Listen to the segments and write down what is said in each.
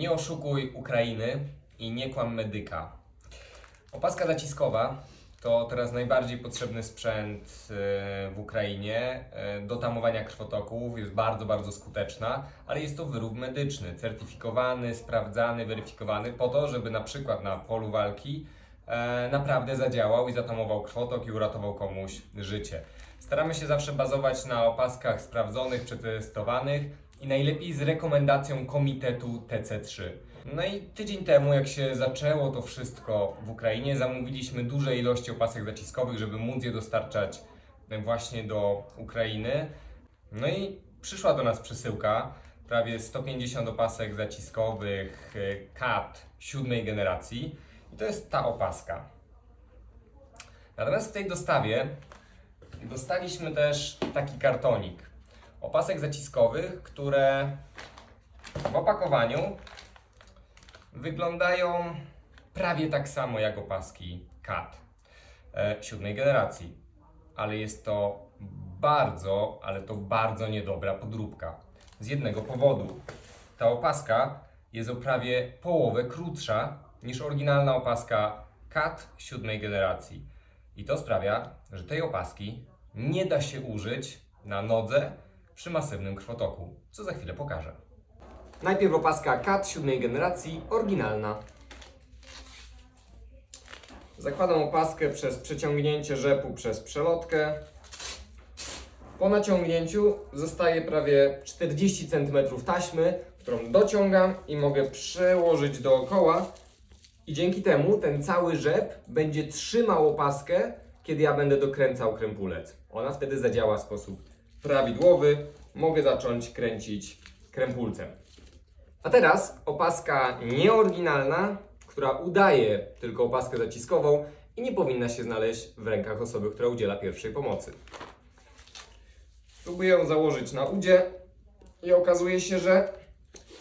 Nie oszukuj Ukrainy i nie kłam medyka. Opaska zaciskowa to teraz najbardziej potrzebny sprzęt e, w Ukrainie e, do tamowania krwotoków. Jest bardzo, bardzo skuteczna, ale jest to wyrób medyczny, certyfikowany, sprawdzany, weryfikowany po to, żeby na przykład na polu walki e, naprawdę zadziałał i zatamował krwotok i uratował komuś życie. Staramy się zawsze bazować na opaskach sprawdzonych, przetestowanych i najlepiej z rekomendacją komitetu TC3. No i tydzień temu, jak się zaczęło to wszystko w Ukrainie, zamówiliśmy duże ilości opasek zaciskowych, żeby móc je dostarczać właśnie do Ukrainy. No i przyszła do nas przesyłka, prawie 150 opasek zaciskowych CAT siódmej generacji. I to jest ta opaska. Natomiast w tej dostawie dostaliśmy też taki kartonik opasek zaciskowych, które w opakowaniu wyglądają prawie tak samo jak opaski CAT e, siódmej generacji. Ale jest to bardzo, ale to bardzo niedobra podróbka. Z jednego powodu. Ta opaska jest o prawie połowę krótsza niż oryginalna opaska CAT siódmej generacji. I to sprawia, że tej opaski nie da się użyć na nodze przy masywnym krwotoku, co za chwilę pokażę. Najpierw opaska CAT siódmej generacji, oryginalna. Zakładam opaskę przez przeciągnięcie rzepu przez przelotkę. Po naciągnięciu zostaje prawie 40 cm taśmy, którą dociągam i mogę przełożyć dookoła. I dzięki temu ten cały rzep będzie trzymał opaskę, kiedy ja będę dokręcał krępulec. Ona wtedy zadziała w sposób prawidłowy. Mogę zacząć kręcić krępulcem. A teraz opaska nieoryginalna, która udaje tylko opaskę zaciskową i nie powinna się znaleźć w rękach osoby, która udziela pierwszej pomocy. Próbuję ją założyć na udzie i okazuje się, że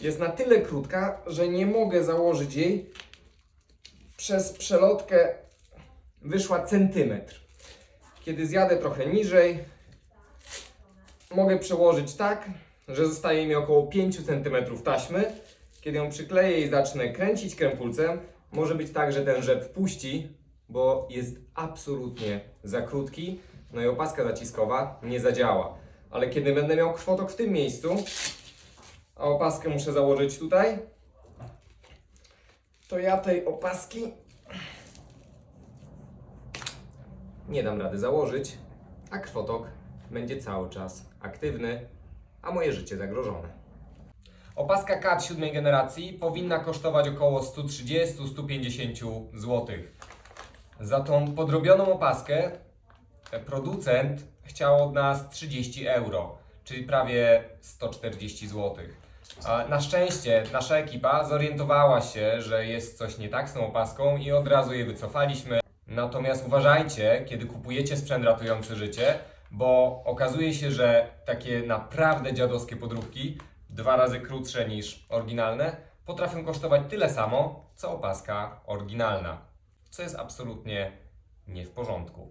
jest na tyle krótka, że nie mogę założyć jej przez przelotkę wyszła centymetr. Kiedy zjadę trochę niżej, mogę przełożyć tak, że zostaje mi około 5 cm taśmy. Kiedy ją przykleję i zacznę kręcić krępulcem, może być tak, że ten rzep puści, bo jest absolutnie za krótki, no i opaska zaciskowa nie zadziała. Ale kiedy będę miał krwotok w tym miejscu, a opaskę muszę założyć tutaj, to ja tej opaski nie dam rady założyć, a krwotok będzie cały czas aktywny, a moje życie zagrożone. Opaska CAT siódmej generacji powinna kosztować około 130-150 zł. Za tą podrobioną opaskę producent chciał od nas 30 euro, czyli prawie 140 zł. Na szczęście nasza ekipa zorientowała się, że jest coś nie tak z tą opaską i od razu je wycofaliśmy. Natomiast uważajcie, kiedy kupujecie sprzęt ratujący życie, bo okazuje się, że takie naprawdę dziadowskie podróbki, dwa razy krótsze niż oryginalne, potrafią kosztować tyle samo, co opaska oryginalna, co jest absolutnie nie w porządku.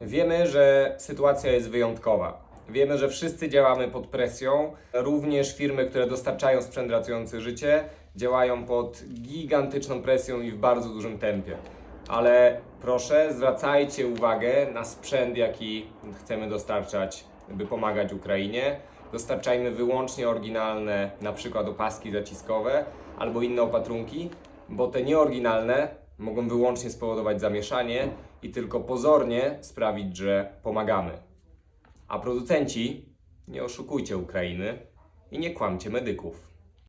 Wiemy, że sytuacja jest wyjątkowa. Wiemy, że wszyscy działamy pod presją. Również firmy, które dostarczają sprzęt ratujący życie, działają pod gigantyczną presją i w bardzo dużym tempie. Ale proszę, zwracajcie uwagę na sprzęt, jaki chcemy dostarczać, by pomagać Ukrainie. Dostarczajmy wyłącznie oryginalne, na przykład opaski zaciskowe albo inne opatrunki, bo te nieoryginalne mogą wyłącznie spowodować zamieszanie i tylko pozornie sprawić, że pomagamy. A producenci, nie oszukujcie Ukrainy i nie kłamcie medyków.